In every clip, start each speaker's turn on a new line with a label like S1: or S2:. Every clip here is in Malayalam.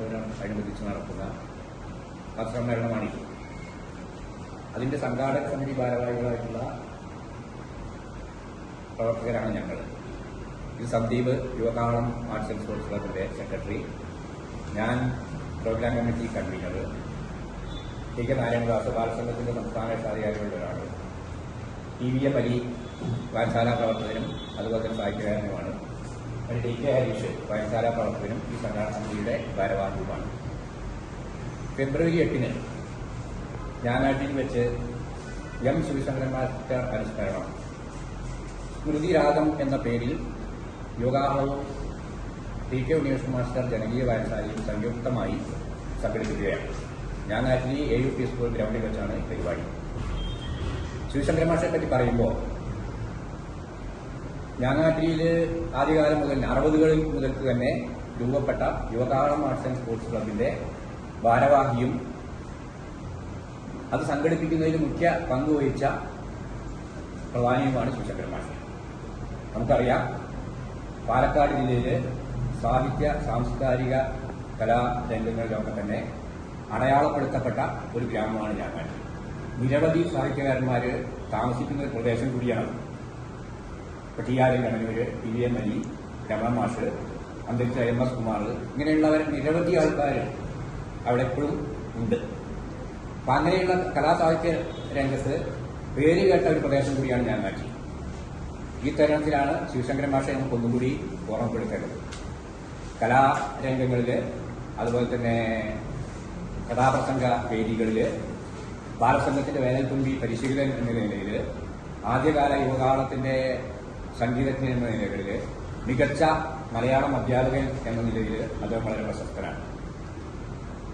S1: മുപ്പതിനോടനുബന്ധിച്ച് നടക്കുന്ന വസ്ത്രമരണമാണിത് അതിന്റെ സംഘാടക സമിതി ഭാരവാഹികളായിട്ടുള്ള പ്രവർത്തകരാണ് ഞങ്ങൾ ഇത് Sandeep Yuvakalam arts and sports ക്ലബിന്റെ സെക്രട്ടറി. ഞാൻ programme committee convener T K Narayanadas ബാലസംഘത്തിന്റെ സംസ്ഥാന രക്ഷാധികാരികളുടെ ഒരാൾ ടി വി എ പരി വാൻശാല പ്രവർത്തകനും അതുപോലെ തന്നെ സാഹിത്യകാരനുമാണ്. പിന്നെ ടി കെ ഹരീഷ് വയസ്സാല പ്രവർത്തകനും ഈ സംഘാടന സമിതിയുടെ ഭാരവാഹിയുമാണ്. ഫെബ്രുവരി എട്ടിന് ഞാനാട്ടിൽ വെച്ച് എം ശിവശങ്കരൻ മാസ്റ്റർ അനുസ്മരണം സ്മൃതിരാഗം എന്ന പേരിൽ യോഗാഹവും ടി കെ ഉണ്ണികൃഷ്ണൻ മാസ്റ്റർ ജനകീയ വായനശാലയും സംയുക്തമായി സംഘടിപ്പിക്കുകയാണ്. ഞാൻ നാട്ടിൽ എ യു പി സ്കൂൾ ഗ്രൗണ്ടിൽ വെച്ചാണ് പരിപാടി. ശിവശങ്കരമാഷയെ പറ്റി പറയുമ്പോൾ ഞാങ്ങാട്ടിയിൽ ആദ്യകാലം മുതൽ അറുപതുകളിൽ മുതൽക്ക് തന്നെ രൂപപ്പെട്ട യുവതാളം ആർട്സ് ആൻഡ് സ്പോർട്സ് ക്ലബിന്റെ ഭാരവാഹിയും അത് സംഘടിപ്പിക്കുന്നതിൽ മുഖ്യ പങ്കുവഹിച്ച പ്രധാനിയുമാണ് ശിവശങ്കരൻ മാസ്റ്റർ. നമുക്കറിയാം പാലക്കാട് ജില്ലയിൽ സാഹിത്യ സാംസ്കാരിക കലാരംഗങ്ങളിലൊക്കെ തന്നെ അടയാളപ്പെടുത്തപ്പെട്ട ഒരു ഗ്രാമമാണ് ഞാങ്ങാട്ടി. നിരവധി സാഹിത്യകാരന്മാർ താമസിക്കുന്ന ഒരു പ്രദേശം കൂടിയാണ് R Kannur T V M Ali Ramana മാഷ് അന്തരിച്ച എം എസ് കുമാർ ഇങ്ങനെയുള്ളവർ നിരവധി ആൾക്കാർ അവിടെ എപ്പോഴും ഉണ്ട്. അപ്പൊ അങ്ങനെയുള്ള കലാസാഹിത്യ രംഗത്ത് പേര് കേട്ട ഒരു പ്രദേശം കൂടിയാണ് ഞാൻ മാറ്റി. ഈ തരുണത്തിലാണ് ശിവശങ്കരൻ മാഷെ നമുക്ക് ഒന്നുകൂടി ഓർമ്മപ്പെടുത്തേണ്ടത്. കലാരംഗങ്ങളിൽ അതുപോലെ തന്നെ കഥാപ്രസംഗ വേദികളിൽ ബാലസംഘത്തിന്റെ വേനൽത്തുമ്പി പരിശീലകൻ എന്ന നിലയിൽ ആദ്യകാല യുവകാലത്തിന്റെ സംഗീതജ്ഞൻ എന്ന നിലകളിൽ മികച്ച മലയാളം അധ്യാപകൻ എന്ന നിലയിൽ അദ്ദേഹം വളരെ പ്രശസ്തനാണ്.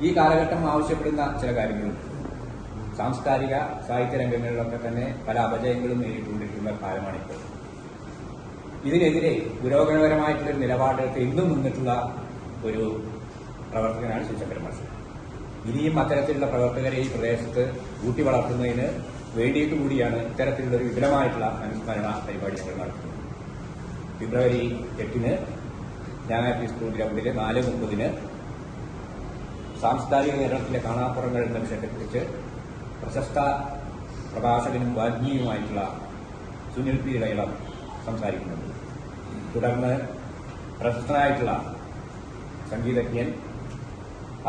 S1: ഈ കാലഘട്ടം ആവശ്യപ്പെടുന്ന ചില കാര്യങ്ങളുണ്ട് സാംസ്കാരിക സാഹിത്യ രംഗങ്ങളിലൊക്കെ തന്നെ പല അപജയങ്ങളും നേരിട്ടുകൊണ്ടിരിക്കുന്ന കാലമാണിപ്പോൾ. ഇതിനെതിരെ പുരോഗമനപരമായിട്ടുള്ള ഒരു നിലപാടെടുത്ത് എന്നും നിന്നിട്ടുള്ള ഒരു പ്രവർത്തകനാണ് ശിവശങ്കരൻ മാസ്റ്റർ ഇനിയും അത്തരത്തിലുള്ള പ്രവർത്തകരെ ഈ പ്രദേശത്ത് ഊട്ടി വളർത്തുന്നതിന് വേണ്ടിയിട്ട് കൂടിയാണ് ഇത്തരത്തിലുള്ള ഒരു വിപുലമായിട്ടുള്ള അനുസ്മരണ പരിപാടി ഞങ്ങൾ നടത്തുന്നത്. ഫെബ്രുവരി എട്ടിന് ഞാനാറ്റി സ്കൂൾ ഗ്രൗണ്ടിലെ നാല് മുപ്പതിന് സാംസ്കാരിക കേരളത്തിലെ കാണാപ്പുറങ്ങൾ എന്ന വിഷയത്തെക്കുറിച്ച് പ്രശസ്ത പ്രഭാഷകനും വാജ്ഞിയുമായിട്ടുള്ള സുനിൽ പി ഇളയിളം സംസാരിക്കുന്നുണ്ട്. തുടർന്ന് പ്രശസ്തനായിട്ടുള്ള സംഗീതജ്ഞൻ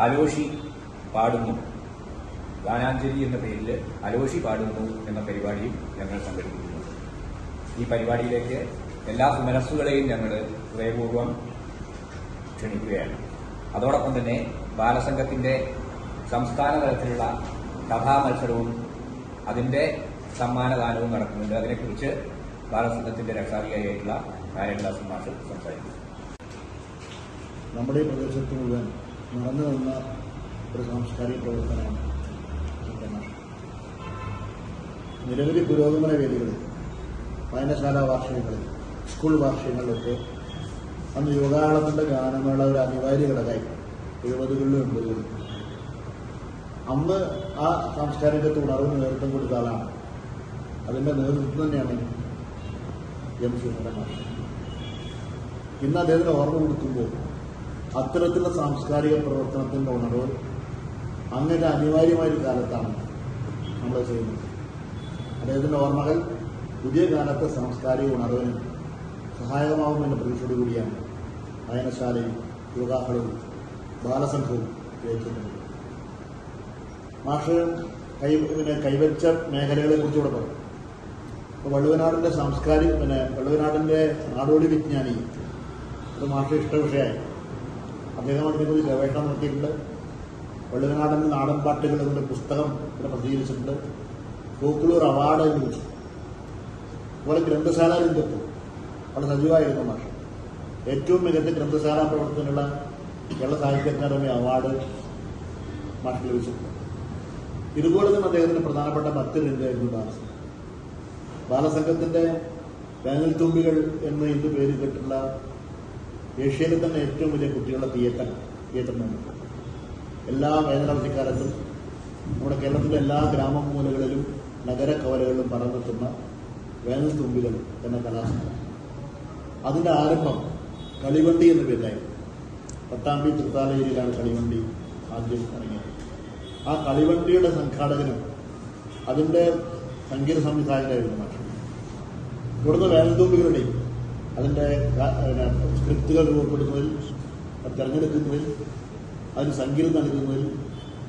S1: അലോഷി പാടുന്നു. ഗാനാഞ്ജലി എന്ന പേരിൽ അലോഷി പാടുന്നു എന്ന പരിപാടിയും ഞങ്ങൾ സംഘടിപ്പിക്കുന്നു. ഈ പരിപാടിയിലേക്ക് എല്ലാ സുമനസ്സുകളെയും ഞങ്ങൾ ഹൃദയപൂർവം ക്ഷണിക്കുകയാണ്. അതോടൊപ്പം തന്നെ ബാലസംഘത്തിന്റെ സംസ്ഥാന തലത്തിലുള്ള കഥാമത്സരവും അതിന്റെ സമ്മാനദാനവും നടക്കുന്നുണ്ട്. അതിനെക്കുറിച്ച് ബാലസംഘത്തിന്റെ രക്ഷാധികാരിയായിട്ടുള്ള നാരായണദാസൻ മാഷ് സംസാരിക്കും.
S2: നമ്മുടെ പ്രദേശത്ത് മുഴുവൻ നടന്നു വന്ന ഒരു സാംസ്കാരിക പ്രവർത്തനമാണ് നിരവധി പുരോഗമന വേദികളിൽ വായനശാല വാർഷികങ്ങളിൽ സ്കൂൾ വാർഷികങ്ങളിലൊക്കെ അന്ന് യോഗാളത്തിന്റെ ഗാനമേള ഒരു അനിവാര്യ ഘടകമായി. എഴുപതുകളിലും എൺപതുകളിലും. അന്ന് ആ സാംസ്കാരികത്തെ ഉണർവ് നേതൃത്വം കൊടുത്ത ആളാണ്. അതിന്റെ നേതൃത്വം തന്നെയാണ് എം ശിവകുമാർ ഇന്ന് അദ്ദേഹത്തിന് ഓർമ്മ കൊടുക്കുമ്പോൾ അത്തരത്തിലുള്ള സാംസ്കാരിക പ്രവർത്തനത്തിന്റെ ഉണർവ് അങ്ങനെ അനിവാര്യമായ ഒരു കാലത്താണ് നമ്മൾ ചെയ്യുന്നത്. അദ്ദേഹത്തിന്റെ ഓർമ്മകൾ പുതിയ കാലത്തെ സാംസ്കാരിക ഉണർവിന് സഹായകമാവുമെന്ന പ്രതീക്ഷയോടു കൂടിയാണ് വായനശാലയും യോഗാഫലവും ബാലസംഘവും ഉപയോഗിക്കുന്നത് മാഷ് കൈ പിന്നെ മേഖലകളെ കുറിച്ചുകൂടെ പറയും ഇപ്പൊ വള്ളുവനാടിന്റെ സാംസ്കാരിക പിന്നെ വള്ളുവനാടിന്റെ നാടോടി വിജ്ഞാനി അത് മാഷ ഇഷ്ട വിഷയമായി. അദ്ദേഹം അതിനെക്കുറിച്ച് ഗവേഷണം നടത്തിയിട്ടുണ്ട്. വള്ളുവനാടൻ നാടൻ പാട്ടുകൾ എന്നുള്ള പുസ്തകം ഇവിടെ പ്രസിദ്ധീകരിച്ചിട്ടുണ്ട്. ഫോക്ലൂർ അവാർഡ് എന്ന് വെച്ചു അതുപോലെ ഗ്രന്ഥശാല രംഗത്ത് വളരെ സജീവമായിരുന്നു മാഷ. ഏറ്റവും മികച്ച ഗ്രന്ഥശാല പ്രവർത്തനമുള്ള കേരള സാഹിത്യ അക്കാദമി അവാർഡ് മാഷ് ലഭിച്ചിട്ടുണ്ട് ഇതുപോലെ തന്നെ അദ്ദേഹത്തിന്റെ പ്രധാനപ്പെട്ട മറ്റൊരു രംഗമായിരുന്നു ബാലസംഘം ബാലസംഘത്തിന്റെ വേനൽ തുമ്പികൾ എന്ന് ഇന്ന് പേര് കേട്ടുള്ള ഏഷ്യയിലെ തന്നെ ഏറ്റവും വലിയ കുട്ടികളുടെ തിയേറ്റർ തിയേറ്റർ എല്ലാ വേനലവധിക്കാലത്തും നമ്മുടെ കേരളത്തിലെ എല്ലാ ഗ്രാമമൂലകളിലും നഗര കവലകളിലും പറന്നെത്തുന്ന വേനൽ തുമ്പികൾ എന്ന കലാസംഘം അതിന്റെ ആരംഭം കളിവണ്ടി എന്ന പേരിലായിരുന്നു പട്ടാമ്പി തൃത്താലയിലാണ് കളിവണ്ടി ആദ്യം ഇറങ്ങിയത്. ആ കളിവണ്ടിയുടെ സംഘാടകനും അതിന്റെ സംഗീത സംവിധായകനായിരുന്നു മാഷ്. ഇവിടുന്ന് വേനൽത്തുമ്പികളുടെയും പിന്നെ സ്ക്രിപ്റ്റുകൾ രൂപപ്പെടുന്നതിൽ തെരഞ്ഞെടുക്കുന്നതിൽ തിരഞ്ഞെടുക്കുന്നതിൽ അതിന് സംഗീതം നൽകുന്നതിൽ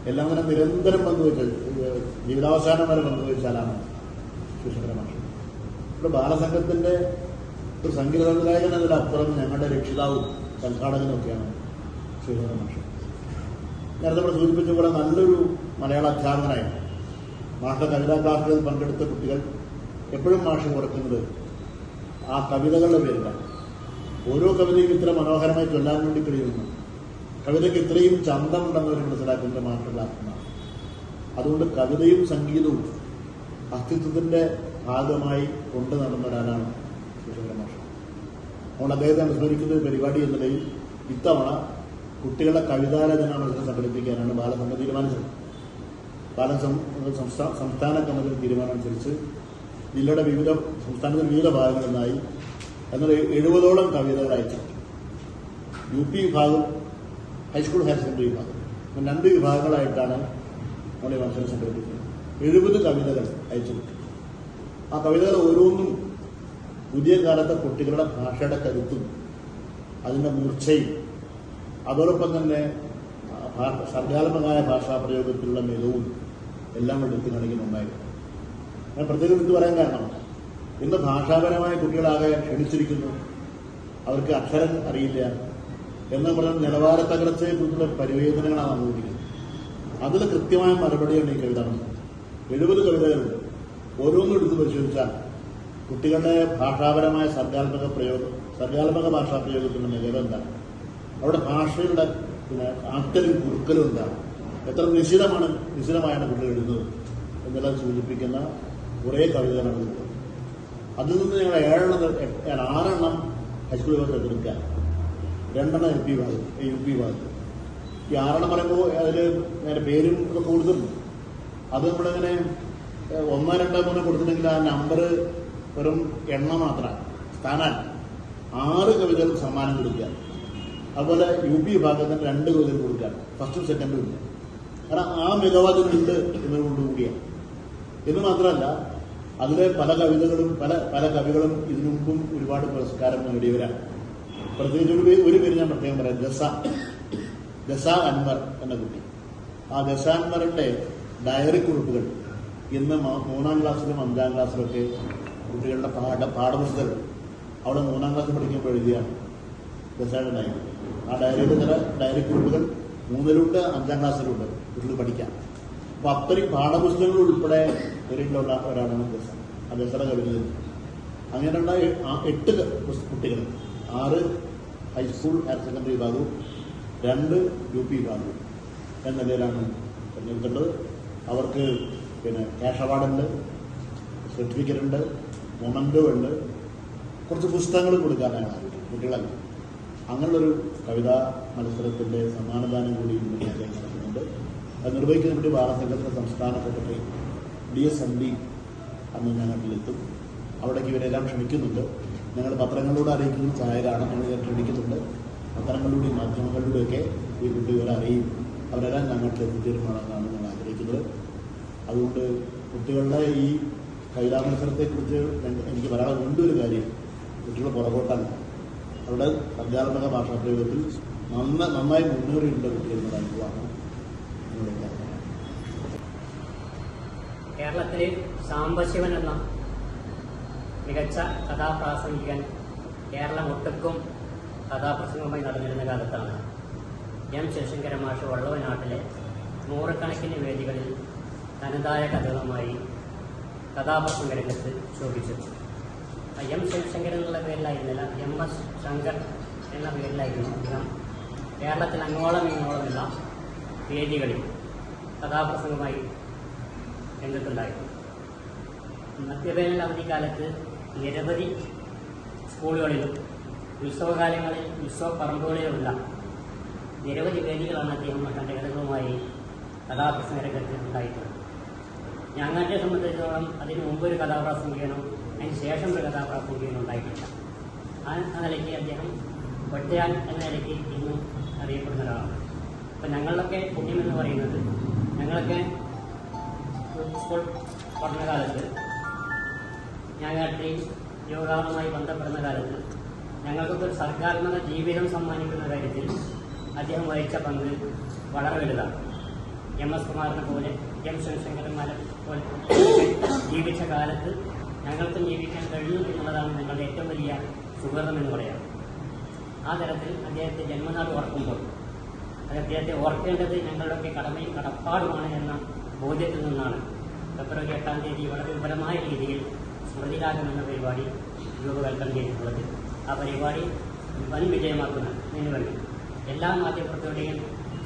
S2: എല്ലാം തന്നെ നിരന്തരം പങ്കുവെച്ച ഏഹ് ജീവിതാവസാനം വരെ പങ്കുവെച്ചാലാണ് ശിവശങ്കര മാഷ്. ഇവിടെ ബാലസംഘത്തിന്റെ ഒരു സംഗീത സംവിധായകൻ എന്നതിലപ്പുറം ഞങ്ങളുടെ രക്ഷിതാവും സംഘാടകനും ഒക്കെയാണ് നേരത്തെ ഇവിടെ സൂചിപ്പിച്ച പോലെ നല്ലൊരു മലയാള അധ്യാപകനായിരുന്നു മാഷ കവിതാ ക്ലാസുകളിൽ പങ്കെടുത്ത കുട്ടികൾ എപ്പോഴും മാഷ് ഓർക്കുന്നത് ആ കവിതകളുടെ പേരിലാണ്. ഓരോ കവിതയും ഇത്ര മനോഹരമായി ചൊല്ലാൻ വേണ്ടി കഴിയുന്നു. കവിതയ്ക്ക് ഇത്രയും ചന്തമുണ്ടെന്ന് അവർ മനസ്സിലാക്കുന്നത് ക്ലാസ്സാണ് അതുകൊണ്ട് കവിതയും സംഗീതവും അസ്തിത്വത്തിന്റെ ഭാഗമായി കൊണ്ടു നടന്ന ഒരാളാണ് ശിവശങ്കര മാഷ്. അതുകൊണ്ട് അദ്ദേഹത്തെ അനുസ്മരിക്കുന്ന ഒരു പരിപാടി എന്ന നിലയിൽ ഇത്തവണ കുട്ടികളുടെ കവിതാരചന മത്സരം സംഘടിപ്പിക്കാനാണ് ബാലസംഘം തീരുമാനിച്ചത്. ബാലസം സംസ്ഥാന കമ്മിറ്റി കമ്മിറ്റി തീരുമാനമനുസരിച്ച് ജില്ലയുടെ വിവിധ സംസ്ഥാനത്തിന്റെ വിവിധ ഭാഗങ്ങളിൽ നിന്നായി എന്നാൽ എഴുപതോളം കവിതകൾ അയച്ചു യു പി വിഭാഗം ഹൈസ്കൂൾ ഹയർ സെക്കൻഡറി വിഭാഗം. രണ്ട് വിഭാഗങ്ങളായിട്ടാണ് നമ്മുടെ മത്സരം സംഘടിപ്പിക്കുന്നത്. എഴുപത് കവിതകൾ അയച്ചു ആ കവിതകൾ ഓരോന്നും പുതിയ കാലത്തെ കുട്ടികളുടെ ഭാഷയുടെ കരുത്തും അതിന്റെ മൂർച്ചയും അതോടൊപ്പം തന്നെ സർഗാത്മകമായ ഭാഷാ പ്രയോഗത്തിലുള്ള മികവും എല്ലാം എടുത്തു കാണിക്കുന്ന ഒന്നായിരുന്നു. ഞാൻ പ്രത്യേകം എടുത്തു പറയാൻ കാരണം ഇന്ന് ഭാഷാപരമായ കുട്ടികളാകെ ക്ഷണിച്ചിരിക്കുന്നു. അവർക്ക് അക്ഷരം അറിയില്ല. എന്ന് പറയുന്ന നിലവാര തകർച്ചയെ കുറിച്ചുള്ള പരിവേദനകളാണ് അനുഭവിക്കുന്നത് അതിൽ കൃത്യമായ മറുപടിയാണ് ഈ കവിത എഴുപത് കവിതകളുണ്ട് ഓരോന്നും എടുത്ത് പരിശോധിച്ചാൽ കുട്ടികളുടെ ഭാഷാപരമായ സർഗാത്മക പ്രയോഗം സർഗാത്മക ഭാഷാ പ്രയോഗത്തിന്റെ മികവ് എന്താണ്? അവിടെ ഭാഷയുടെ പിന്നെ ആക്കലും കുറുക്കലും എന്താണ്? എത്ര നിശിതമാണ് നിശിതമായാണ് കുട്ടികൾ എഴുതുന്നത് എന്നെല്ലാം സൂചിപ്പിക്കുന്ന കുറേ കവിതകളാണ് അതിൽ നിന്ന് ഞങ്ങൾ ഏഴെണ്ണം ആറെണ്ണം ഹൈസ്കൂൾ എടുക്കുക രണ്ടെണ്ണം എം പി ഭാഗത്ത് യു പി ഭാഗത്ത് ഈ ആറെണ്ണം പറയുമ്പോൾ അതിൽ നേരെ പേരും ഒക്കെ കൊടുത്തിട്ടുണ്ട് അത് നമ്മളിങ്ങനെ ഒന്നോ രണ്ടോ മൂന്നോ കൊടുത്തിട്ടുണ്ടെങ്കിൽ ആ നമ്പർ വെറും എണ്ണം മാത്രമാണ് സ്ഥാനാൽ ആറ് കവിതകൾ സമ്മാനം കൊടുക്കുക. അതുപോലെ യു പി വിഭാഗത്തിന് രണ്ട് കവിതകൾ കൊടുക്കുക. ഫസ്റ്റും സെക്കൻഡും ഇല്ല. കാരണം ആ മികവ് അതിനുണ്ട് എന്നതുകൊണ്ടുകൂടിയാണ് എന്ന് മാത്രമല്ല അതിലെ പല കവിതകളും പല പല കവികളും ഇതിനു മുമ്പും ഒരുപാട് പുരസ്കാരം നേടിയവരാണ്. പ്രത്യേകിച്ച് ഒരു പേര് ഒരു പേര് ഞാൻ പ്രത്യേകം പറയാം. ദസ. ദസ അൻവർ എന്ന കുട്ടി. ആ ദസ അൻവറിന്റെ ഡയറി കുറിപ്പുകൾ. ഇന്ന് മൂന്നാം ക്ലാസ്സിലും അഞ്ചാം ക്ലാസ്സിലൊക്കെ കുട്ടികളുടെ പാഠ പാഠപുസ്തകം അവിടെ മൂന്നാം ക്ലാസ് പഠിക്കുമ്പോൾ എഴുതിയാണ് ദസയുടെ ഡയറി. ആ ഡയറിയിൽ ചില ഡയറി കുറിപ്പുകൾ മൂന്നിലുണ്ട് അഞ്ചാം ക്ലാസ്സിലുണ്ട്. കുട്ടികൾ പഠിക്കാം. അപ്പൊ അത്രയും പാഠപുസ്തകങ്ങൾ ഉൾപ്പെടെ പേരിലുള്ള ഒരാളാണ് ദസ. ആ ദസറ കവിത അങ്ങനെയുള്ള എട്ട് കുട്ടികൾ ആറ് ഹൈസ്കൂൾ ഹയർ സെക്കൻഡറി വിഭാഗവും രണ്ട് യു പി വിഭാഗവും. എന്ന നിലയിലാണ് തിരഞ്ഞെടുക്കേണ്ടത് അവർക്ക് പിന്നെ ക്യാഷ് അവാർഡുണ്ട് സർട്ടിഫിക്കറ്റ് ഉണ്ട് മൊമെന്റോ ഉണ്ട്. കുറച്ച് പുസ്തകങ്ങൾ കൊടുക്കാനാണ് ആഗ്രഹിക്കുന്നത് കുട്ടികളല്ല. അങ്ങനെയുള്ളൊരു കവിതാ മത്സരത്തിന്റെ സമ്മാനദാനം കൂടി കേരളത്തിൽ നടക്കുന്നുണ്ട്. അത് നിർവഹിക്കുന്നതിന് വേണ്ടി ബാലസംഘത്തിന്റെ സംസ്ഥാന secretary D S M D അന്ന് ഞങ്ങളിലെത്തും അവിടേക്ക് ഇവരെല്ലാം ക്ഷണിക്കുന്നുണ്ട് ഞങ്ങൾ പത്രങ്ങളിലൂടെ അറിയിക്കുന്ന സഹായകരാണ് ഞങ്ങൾ ക്ഷണിക്കുന്നുണ്ട്. പത്രങ്ങളിലൂടെയും മാധ്യമങ്ങളിലൂടെയൊക്കെ ഈ കുട്ടികളെ അറിയും. അവരെല്ലാം ഞങ്ങൾക്ക് എത്തിച്ചേരുമാണെന്നാണ് ഞങ്ങൾ ആഗ്രഹിക്കുന്നത്. അതുകൊണ്ട് കുട്ടികളുടെ ഈ കൈലാ മത്സരത്തെക്കുറിച്ച് എനിക്ക് പറയാനുള്ള രണ്ടൊരു കാര്യം. കുട്ടികൾ പുറകോട്ടാണ്. അവിടെ സർഗാത്മക ഭാഷാ പ്രയോഗത്തിൽ നന്ന നന്നായി മുന്നേറിയിട്ടുണ്ട് കുട്ടികൾ എന്നുള്ള അനുഭവമാണ്
S3: കേരളത്തിലെ സാംബശിവൻ എന്ന മികച്ച കഥാപ്രാസംഗികൻ കേരളം ഒട്ടുക്കും കഥാപ്രസംഗമായി നടന്നിരുന്ന കാലത്താണ്. എം ശശങ്കര മാഷ് വള്ളവനാട്ടിലെ നൂറുകണക്കിന് വേദികളിൽ തനതായ കഥകളുമായി കഥാപ്രസംഗ രംഗത്ത് ശോഭിച്ചു എം ശിവശങ്കരൻ എന്നുള്ള പേരിലായിരുന്നില്ല എം എസ് ശങ്കർ എന്ന പേരിലായിരുന്നു അദ്ദേഹം കേരളത്തിൽ അങ്ങോളം ഇങ്ങോളമുള്ള വേദികളിൽ കഥാപ്രസംഗമായി രംഗത്തുണ്ടായിരുന്നു മധ്യവേനൽ അവധിക്കാലത്ത് നിരവധി സ്കൂളുകളിലും ഉത്സവകാലങ്ങളിൽ ഉത്സവ പറമ്പുകളിലുമുള്ള നിരവധി വേദികളാണ് അദ്ദേഹം തന്റെ ഘടകവുമായി കഥാപ്രസംഗ രംഗത്ത് ഉണ്ടായിട്ടുള്ളത് ഞങ്ങളെ സംബന്ധിച്ചിടത്തോളം അതിന് മുമ്പ് ഒരു കഥാപ്രാസംഗികനോ അതിന് ശേഷം ഒരു കഥാപ്രാസംഗികനോ ഉണ്ടായിട്ടില്ല. ആ നിലയ്ക്ക് അദ്ദേഹം ഒറ്റയാൻ എന്ന നിലയ്ക്ക് ഇന്നും അറിയപ്പെടുന്ന ഒരാളാണ്. അപ്പം ഞങ്ങളിലൊക്കെ പുണ്യമെന്ന് പറയുന്നത് ഞങ്ങളൊക്കെ സ്കൂൾ പഠനകാലത്ത് ഞാനാട്ടി യോഗാവുമായി ബന്ധപ്പെടുന്ന കാലത്ത് ഞങ്ങൾക്കൊക്കെ ഒരു സർഗാത്മക ജീവിതം സമ്മാനിക്കുന്ന കാര്യത്തിൽ അദ്ദേഹം വഹിച്ച പങ്ക് വളരെ വലുതാണ്. എം എസ് കുമാറിനെ പോലെ എം ശിവശങ്കരന്മാരെ പോലെ ജീവിച്ച കാലത്ത് ഞങ്ങൾക്കും ജീവിക്കാൻ കഴിയും എന്നുള്ളതാണ് ഞങ്ങളുടെ ഏറ്റവും വലിയ സുഹൃതം എന്ന് പറയാം. ആ തരത്തിൽ അദ്ദേഹത്തെ ജന്മനാട് ഓർക്കുമ്പോൾ അത് അദ്ദേഹത്തെ ഓർക്കേണ്ടത് ഞങ്ങളുടെയൊക്കെ കടമയും കടപ്പാടുമാണ് എന്ന ബോധ്യത്തിൽ നിന്നാണ്. ഫെബ്രുവരി എട്ടാം തീയതി വളരെ വിപുലമായ രീതിയിൽ സ്മൃതിരാഗം എന്ന പരിപാടി രൂപകൽപ്പന ചെയ്തിട്ടുള്ളത്. ആ പരിപാടി വൻ വിജയമാക്കുന്നതിന് വേണ്ടി എല്ലാ മാധ്യമപ്രവർത്തകരുടെയും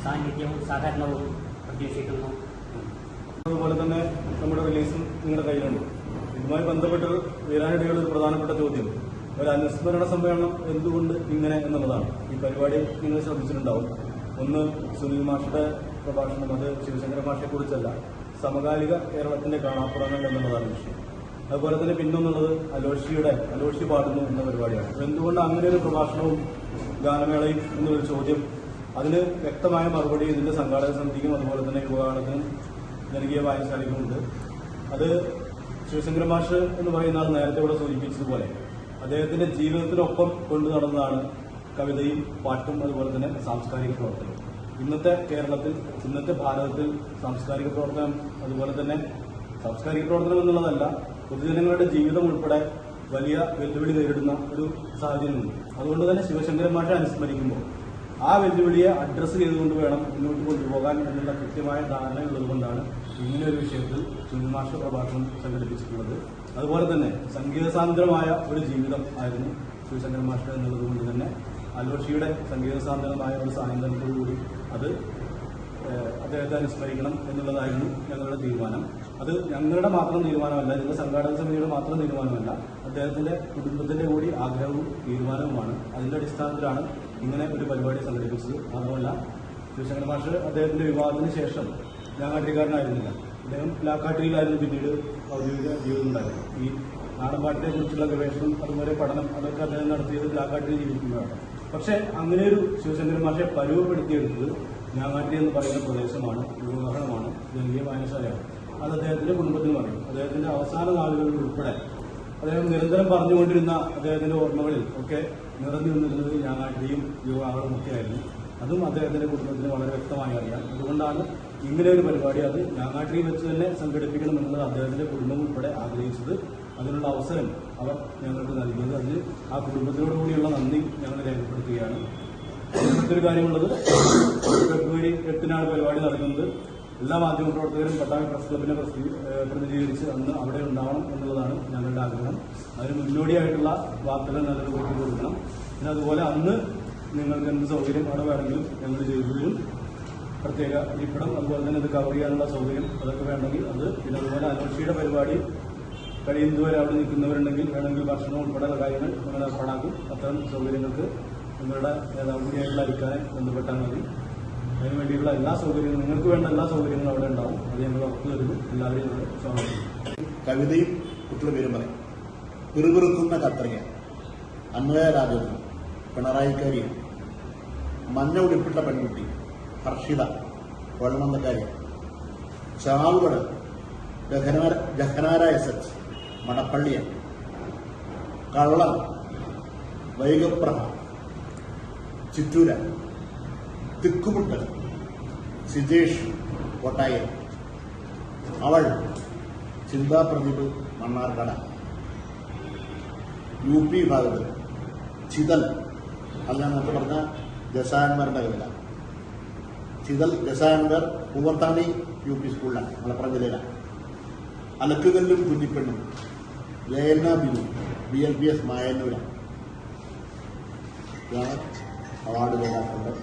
S3: സാന്നിധ്യവും സഹകരണവും പ്രതീക്ഷിക്കുന്നു.
S4: അതുപോലെ തന്നെ നമ്മുടെ റിലീസും നിങ്ങളുടെ കയ്യിലുണ്ട്. ഇതുമായി ബന്ധപ്പെട്ട് വീരാനിടയുള്ള ഒരു പ്രധാനപ്പെട്ട ചോദ്യം. ഒരു അനുസ്മരണ സമ്മേളനം എന്തുകൊണ്ട് ഇങ്ങനെ എന്നുള്ളതാണ്. ഈ പരിപാടി നിങ്ങൾ ശ്രദ്ധിച്ചിട്ടുണ്ടാവും. ഒന്ന് സുനിൽ മാഷയുടെ പ്രഭാഷണം. അത് ശിവശങ്കര മാഷയെക്കുറിച്ചല്ല സമകാലിക കേരളത്തിന്റെ കാണാപ്പുറങ്ങൾ എന്നുള്ളതാണ് വിഷയം. അതുപോലെ തന്നെ പിന്നൊന്നുള്ളത് അലോഷിയുടെ അലോഷി പാടുന്നു എന്ന പരിപാടിയാണ്. എന്തുകൊണ്ട് അങ്ങനെ ഒരു പ്രഭാഷണവും ഗാനമേളയും എന്നൊരു ചോദ്യം അതിന് വ്യക്തമായ മറുപടി ഇതിന്റെ സംഘാടക സമിതിക്കും അതുപോലെ തന്നെ യുവകാലത്തിനും ജനകീയ വായനശാലയ്ക്കുമുണ്ട്. അത് ശിവശങ്കര മാഷ് എന്ന് പറയുന്ന ആൾ നേരത്തെ ഇവിടെ സൂചിപ്പിച്ചതുപോലെ അദ്ദേഹത്തിന്റെ ജീവിതത്തിനൊപ്പം കൊണ്ടു നടന്നതാണ് കവിതയും പാട്ടും അതുപോലെ തന്നെ സാംസ്കാരിക പ്രവർത്തനം. ഇന്നത്തെ കേരളത്തിൽ ഇന്നത്തെ ഭാരതത്തിൽ സാംസ്കാരിക പ്രവർത്തനം അതുപോലെ തന്നെ സാംസ്കാരിക പ്രവർത്തനം എന്നുള്ളതല്ല പൊതുജനങ്ങളുടെ ജീവിതം ഉൾപ്പെടെ വലിയ വെല്ലുവിളി നേരിടുന്ന ഒരു സാഹചര്യമുണ്ട്. അതുകൊണ്ട് തന്നെ ശിവശങ്കരൻ മാഷെ അനുസ്മരിക്കുമ്പോൾ ആ വെല്ലുവിളിയെ അഡ്രസ്സ് ചെയ്തുകൊണ്ട് വേണം മുന്നോട്ട് കൊണ്ടുപോകാൻ എന്നുള്ള കൃത്യമായ ധാരണയുള്ളത് കൊണ്ടാണ് ഇങ്ങനെ ഒരു വിഷയത്തിൽ മാസ്റ്റർ പ്രഭാഷണം സംഘടിപ്പിച്ചിട്ടുള്ളത്. അതുപോലെ തന്നെ സംഗീതസാന്ദ്രമായ ഒരു ജീവിതം ആയിരുന്നു ശിവശങ്കരൻ മാഷ എന്നുള്ളത് കൊണ്ട് തന്നെ അലോഷിയുടെ സംഗീതസാന്ദ്രമായ ഒരു സായന്തനത്തോടുകൂടി അത് അദ്ദേഹത്തെ അനുസ്മരിക്കണം എന്നുള്ളതായിരുന്നു ഞങ്ങളുടെ തീരുമാനം. അത് ഞങ്ങളുടെ മാത്രം തീരുമാനമല്ല ഇതിന്റെ സംഘാടക സമിതിയുടെ മാത്രം തീരുമാനമല്ല അദ്ദേഹത്തിന്റെ കുടുംബത്തിന്റെ കൂടി ആഗ്രഹവും തീരുമാനവുമാണ്. അതിന്റെ അടിസ്ഥാനത്തിലാണ് ഇങ്ങനെ ഒരു പരിപാടി സംഘടിപ്പിച്ചത്. മാത്രമല്ല ശിവശങ്കർ മാഷ് അദ്ദേഹത്തിന്റെ വിവാഹത്തിന് ശേഷം ഞാങ്ങാട്ടിക്കാരനായിരുന്നില്ല. അദ്ദേഹം ലാക്കാട്ടിയിലായിരുന്നു പിന്നീട് ഔദ്യോഗിക ജീവിതം ഉണ്ടായിരുന്നു ഈ നാടൻപാട്ടിനെ കുറിച്ചുള്ള ഗവേഷണം അതുപോലെ പഠനം അതൊക്കെ അദ്ദേഹം നടത്തിയത് ലാക്കാട്ടിൽ ജീവിക്കുന്നതാണ്. പക്ഷേ അങ്ങനെ ഒരു ശിവശങ്കര മാഷെ പരുവപ്പെടുത്തിയെടുത്തത് ഞാങ്ങാട്ടി എന്ന് പറയുന്ന പ്രദേശമാണ് ഉദാഹരണമാണ് ജനകീയ വായനശാലയാണ്. അത് അദ്ദേഹത്തിന്റെ കുടുംബത്തിന് പറയും. അദ്ദേഹത്തിന്റെ അവസാന നാളുകളിൽ ഉൾപ്പെടെ അദ്ദേഹം നിരന്തരം പറഞ്ഞുകൊണ്ടിരുന്ന അദ്ദേഹത്തിന്റെ ഓർമ്മകളിൽ ഒക്കെ നിറഞ്ഞു നിന്നിരുന്നത് ഞാനാട്ടിയും യുവാക്കളും ഒക്കെ ആയിരുന്നു അതും അദ്ദേഹത്തിന്റെ കുടുംബത്തിന് വളരെ വ്യക്തമായി അറിയാം. അതുകൊണ്ടാണ് ഇങ്ങനെ ഒരു പരിപാടി അത് ഞാങ്ങാട്ടിയിൽ വെച്ച് തന്നെ സംഘടിപ്പിക്കണം അദ്ദേഹത്തിന്റെ കുടുംബം ഉൾപ്പെടെ ആഗ്രഹിച്ചത്. അതിനുള്ള അവസരം അവർ ഞങ്ങൾക്ക് നൽകിയത്. അതിൽ ആ കുടുംബത്തിനോട് കൂടിയുള്ള നന്ദി ഞങ്ങൾ രേഖപ്പെടുത്തുകയാണ്. മറ്റൊരു കാര്യമുള്ളത് ഫെബ്രുവരി എട്ടിനാണ് പരിപാടി നടക്കുന്നത്. എല്ലാ മാധ്യമ പ്രവർത്തകരും പട്ടാമ്പി പ്രസ് ക്ലബിനെ പ്രതിനിധീകരിച്ച് അന്ന് അവിടെ ഉണ്ടാവണം എന്നുള്ളതാണ് ഞങ്ങളുടെ ആഗ്രഹം. അതിന് മുന്നോടിയായിട്ടുള്ള വാർത്തകൾ നല്ലത് കൊടുത്തു കൊടുക്കണം. പിന്നെ അതുപോലെ അന്ന് നിങ്ങൾക്ക് എന്ത് സൗകര്യം അവിടെ വേണമെങ്കിലും ഞങ്ങൾ ചെയ്തു പ്രത്യേക ഇരിപ്പിടം അതുപോലെ തന്നെ ഇത് കവർ ചെയ്യാനുള്ള സൗകര്യം അതൊക്കെ വേണമെങ്കിൽ അത് പിന്നെ അതുപോലെ അലോഷിയുടെ പരിപാടി കഴിയുന്നതുവരെ അവിടെ നിൽക്കുന്നവരുണ്ടെങ്കിൽ വേണമെങ്കിൽ ഭക്ഷണം ഉൾപ്പെടെയുള്ള കാര്യങ്ങൾ നിങ്ങൾ ഏർപ്പാടാക്കും അത്തരം സൗകര്യങ്ങൾക്ക് നിങ്ങളുടെ നേതാവ് കൂടിയായിട്ടുള്ള ബന്ധപ്പെട്ടാൽ മതി. അതിന് വേണ്ടിയുള്ള എല്ലാ സൗകര്യങ്ങളും നിങ്ങൾക്ക് വേണ്ട എല്ലാ സൗകര്യങ്ങളും അവിടെ ഉണ്ടാവും. അത് ഞങ്ങൾ ഉറപ്പ് തരുന്നു. എല്ലാവരെയും ഞങ്ങൾ സ്വാഗതം.
S2: കവിതയും കുട്ടികളുടെ പിറുപിറുക്കുന്ന കത്രിക. അന്വയ രാജേന്ദ്രൻ പിണറായിക്കാരി മഞ്ഞ ഉടുപ്പിട്ട പെൺകുട്ടി. ഹർഷിത. കൊഴമന്നക്കാരി ചാവുകട. ജഹനാര സച്ച്. എച്ച് മടപ്പള്ളിയൻ കള്ളൻ. വൈകപ്രഹ ചിറ്റൂര തിക്കുമുട്ടൽ സിജേഷ് കോട്ടായൻ അവൾ ചിന്താ പ്രദീപ് മണ്ണാർക്കട. യു പി ഭാഗത്ത് ചിതൽ അല്ല നമുക്ക് പറഞ്ഞ ജസായന്മാരുടെ കവിത. ചിതൽ ജസായന്മാർ പൂവത്താണി യു പി സ്കൂളിലാണ് മലപ്പുറം ജില്ലയിലാണ്. അലക്കുകല്ലും കുഞ്ഞിപ്പെണ്ണും ജയന്ന Binu B L P S മായന്നൂരാണ്. Award ജേതാക്കളുടെ